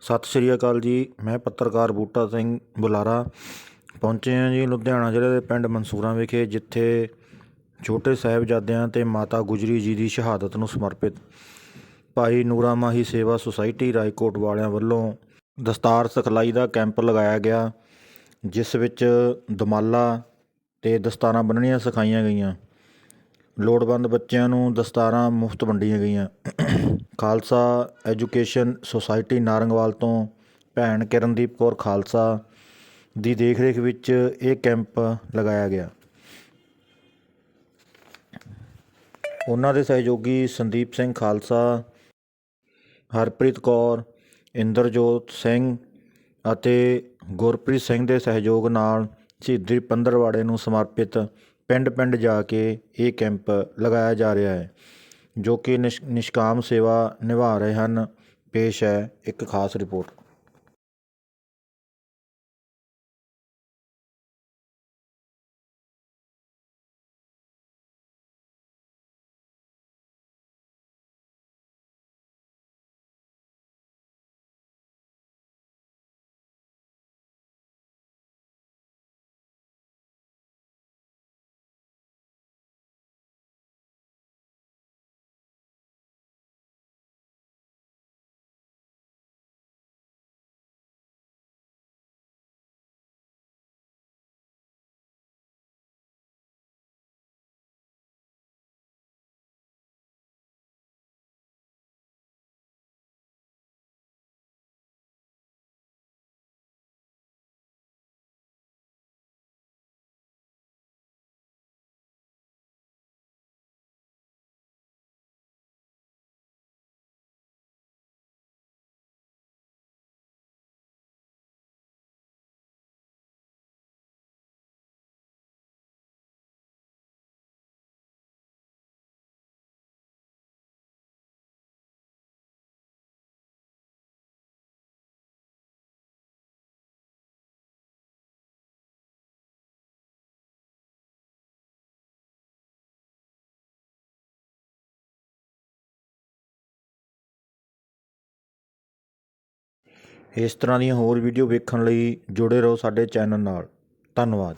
ਸਤਿ ਸ਼੍ਰੀ ਅਕਾਲ ਜੀ। ਮੈਂ ਪੱਤਰਕਾਰ ਬੂਟਾ ਸਿੰਘ ਬੁਲਾਰਾ। ਪਹੁੰਚੇ ਹਾਂ ਜੀ ਲੁਧਿਆਣਾ ਜ਼ਿਲ੍ਹੇ ਦੇ ਪਿੰਡ ਮਨਸੂਰਾਂ ਵਿਖੇ, ਜਿੱਥੇ ਛੋਟੇ ਸਾਹਿਬਜ਼ਾਦਿਆਂ ਤੇ ਮਾਤਾ ਗੁਜਰੀ ਜੀ ਦੀ ਸ਼ਹਾਦਤ ਨੂੰ ਸਮਰਪਿਤ ਭਾਈ ਨੂਰਾ ਮਾਹੀ ਸੇਵਾ ਸੁਸਾਇਟੀ ਰਾਏਕੋਟ ਵਾਲਿਆਂ ਵੱਲੋਂ ਦਸਤਾਰ ਸਿਖਲਾਈ ਦਾ ਕੈਂਪ ਲਗਾਇਆ ਗਿਆ, ਜਿਸ ਵਿੱਚ ਦਮਾਲਾ ਤੇ ਦਸਤਾਰਾਂ ਬੰਨਣੀਆਂ ਸਿਖਾਈਆਂ ਗਈਆਂ। ਲੋੜਵੰਦ ਬੱਚਿਆਂ ਨੂੰ ਦਸਤਾਰਾਂ ਮੁਫਤ ਵੰਡੀਆਂ ਗਈਆਂ। ਖਾਲਸਾ ਐਜੂਕੇਸ਼ਨ ਸੁਸਾਇਟੀ ਨਾਰੰਗਵਾਲ ਤੋਂ ਭੈਣ ਕਿਰਨਦੀਪ ਕੌਰ ਖਾਲਸਾ ਦੀ ਦੇਖ ਰੇਖ ਵਿੱਚ ਇਹ ਕੈਂਪ ਲਗਾਇਆ ਗਿਆ। ਉਹਨਾਂ ਦੇ ਸਹਿਯੋਗੀ ਸੰਦੀਪ ਸਿੰਘ ਖਾਲਸਾ, ਹਰਪ੍ਰੀਤ ਕੌਰ, ਇੰਦਰਜੋਤ ਸਿੰਘ ਅਤੇ ਗੁਰਪ੍ਰੀਤ ਸਿੰਘ ਦੇ ਸਹਿਯੋਗ ਨਾਲ ਸ਼ਹੀਦੀ ਪੰਦਰਵਾੜੇ ਨੂੰ ਸਮਰਪਿਤ ਪਿੰਡ-ਪਿੰਡ ਜਾ ਕੇ ਇਹ ਕੈਂਪ ਲਗਾਇਆ ਜਾ ਰਿਹਾ ਹੈ। ਜੋ ਕਿ ਨਿਸ਼ ਨਿਸ਼ਕਾਮ ਸੇਵਾ ਨਿਭਾ ਰਹੇ ਹਨ ਪੇਸ਼ ਹੈ ਇੱਕ ਖਾਸ ਰਿਪੋਰਟ। ਇਸ ਤਰ੍ਹਾਂ ਦੀਆਂ ਹੋਰ ਵੀਡੀਓ ਵੇਖਣ ਲਈ ਜੁੜੇ ਰਹੋ ਸਾਡੇ ਚੈਨਲ ਨਾਲ। ਧੰਨਵਾਦ।